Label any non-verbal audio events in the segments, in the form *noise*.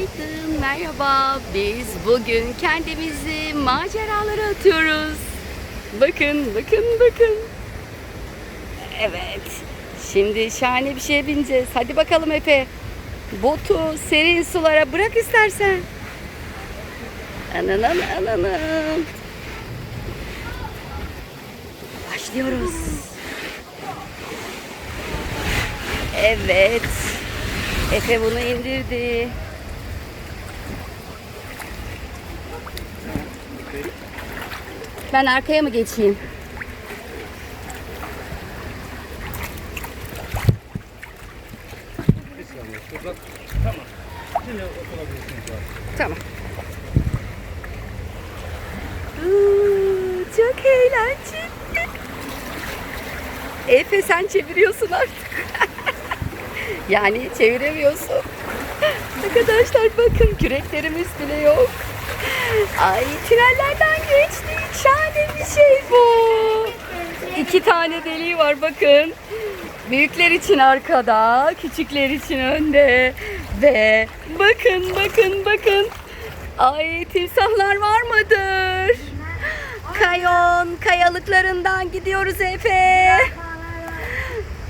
Günaydın, merhaba. Biz bugün kendimizi maceralara atıyoruz. Bakın, bakın, bakın. Evet. Şimdi şahane bir şeye bineceğiz. Hadi bakalım Efe. Botu serin sulara bırak istersen. Ananın ananın. Başlıyoruz. Evet. Efe bunu indirdi. Ben arkaya mı geçeyim? Tamam. Tamam. Aa, çok eğlenceli. Efe sen çeviriyorsun artık. *laughs* yani çeviremiyorsun. Arkadaşlar bakın küreklerimiz bile yok. Ay tünellerden geçtik. Şahane bir şey bu. İki tane deliği var bakın. Büyükler için arkada, küçükler için önde. Ve bakın bakın bakın. Ay timsahlar var mıdır? Kayon kayalıklarından gidiyoruz Efe.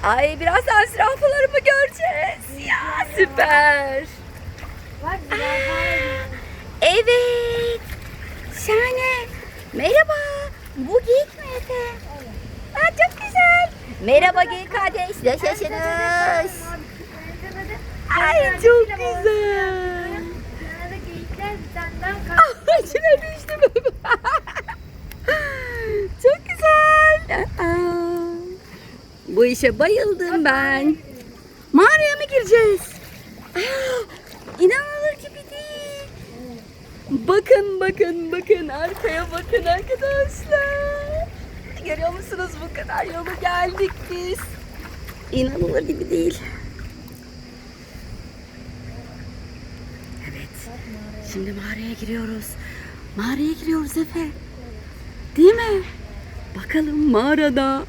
Ay birazdan zürafaları mı göreceğiz? Ya süper. Evet. Merhaba. Bu geyik mi Efe? Aa, çok güzel. Merhaba geyik kardeş. Nasılsınız? Ay çok güzel. Ah, *laughs* içine düştüm. *laughs* çok güzel. Aa, Bu işe bayıldım ben. Mağaraya mı gireceğiz? Aa, değil. Bakın bakın bakın arkaya bakın arkadaşlar. Görüyor musunuz bu kadar yolu geldik biz. İnanılır gibi değil. Evet. Şimdi mağaraya giriyoruz. Mağaraya giriyoruz Efe. Değil mi? Bakalım mağarada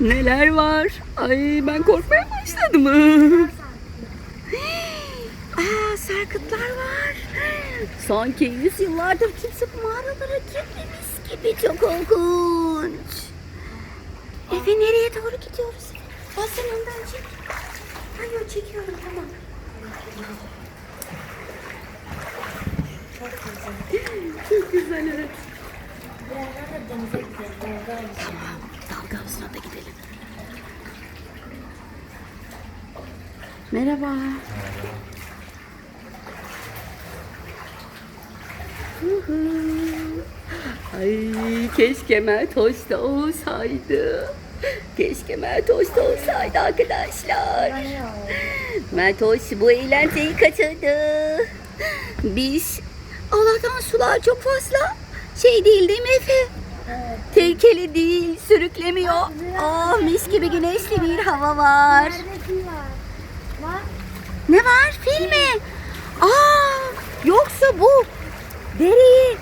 neler var. Ay ben korkmaya başladım. *laughs* Aa sarkıtlar var. Sanki yüz yıllardır kimse bu mağaralara girmemiş gibi çok korkunç. Efe nereye doğru gidiyoruz? Ben sen önden çek. Hayır çekiyorum tamam. Çok güzel evet. Tamam dalga havuzuna da gidelim. Merhaba. Hı Ay keşke Meltoş da olsaydı. Keşke Meltoş da olsaydı arkadaşlar. Meltoş bu eğlenceyi kaçırdı. Biz Allah'tan sular çok fazla şey değil değil mi Efe? Tehlikeli değil, sürüklemiyor. Oh mis gibi güneşli bir hava var. Ne var? Fil mi? Aa, yoksa bu dereyi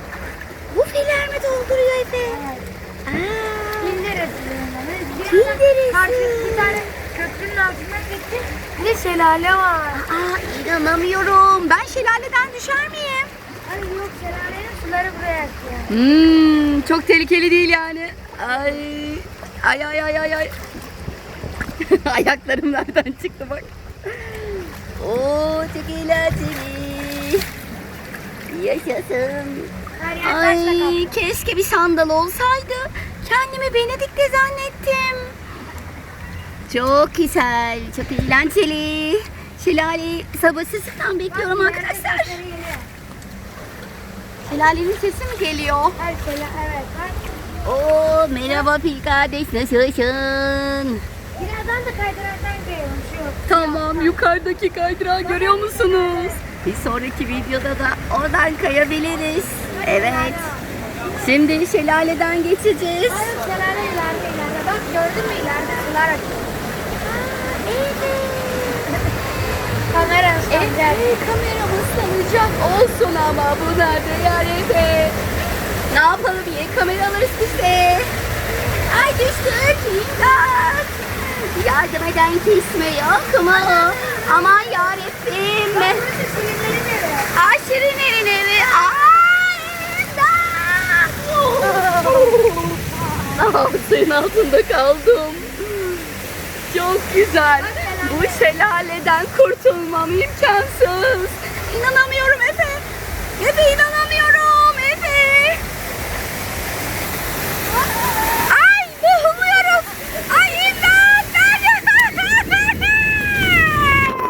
bu filler mi dolduruyor Efe? Aa, Fil derisi. Karşı bir tane köprünün altından geçti. Bir de şelale var. aa, inanamıyorum. Ben şelaleden düşer miyim? Hayır yok şelalenin suları buraya akıyor. Hmm, çok tehlikeli değil yani. Ay, ay ay ay ay ay. *laughs* Ayaklarım nereden çıktı bak. Oo, çok eğlenceli. Yaşasın. Ay keşke bir sandal olsaydı. Kendimi Benedikte zannettim. Çok güzel, çok eğlenceli. Şelaleyi sabırsızlıkla bekliyorum Bak, arkadaşlar. Şelalenin sesi mi geliyor? Evet. Bak. Oo merhaba Pil kardeş nasılsın? Birazdan da kaydıraktan şu. Tamam yukarıdaki kaydırağı görüyor musunuz? Bir sonraki videoda da oradan kayabiliriz. Evet. Şimdi şelaleden geçeceğiz. Hayır şelale ileride ileride. Bak gördün mü ileride sular akıyor. *laughs* Kamera ıslanacak. Evet, kamera ıslanacak olsun ama bu nerede yani Ne yapalım ya kamera alırız biz de. Ay düştük imdat. Yardım eden kimse yok mu? Aman yarabbim. Bak burası Şirinlerin evi. Aa Şirinlerin evi. Aa, suyun altında kaldım. Çok güzel. Bu şelaleden kurtulmam imkansız. İnanamıyorum Efe. Efe inanamıyorum.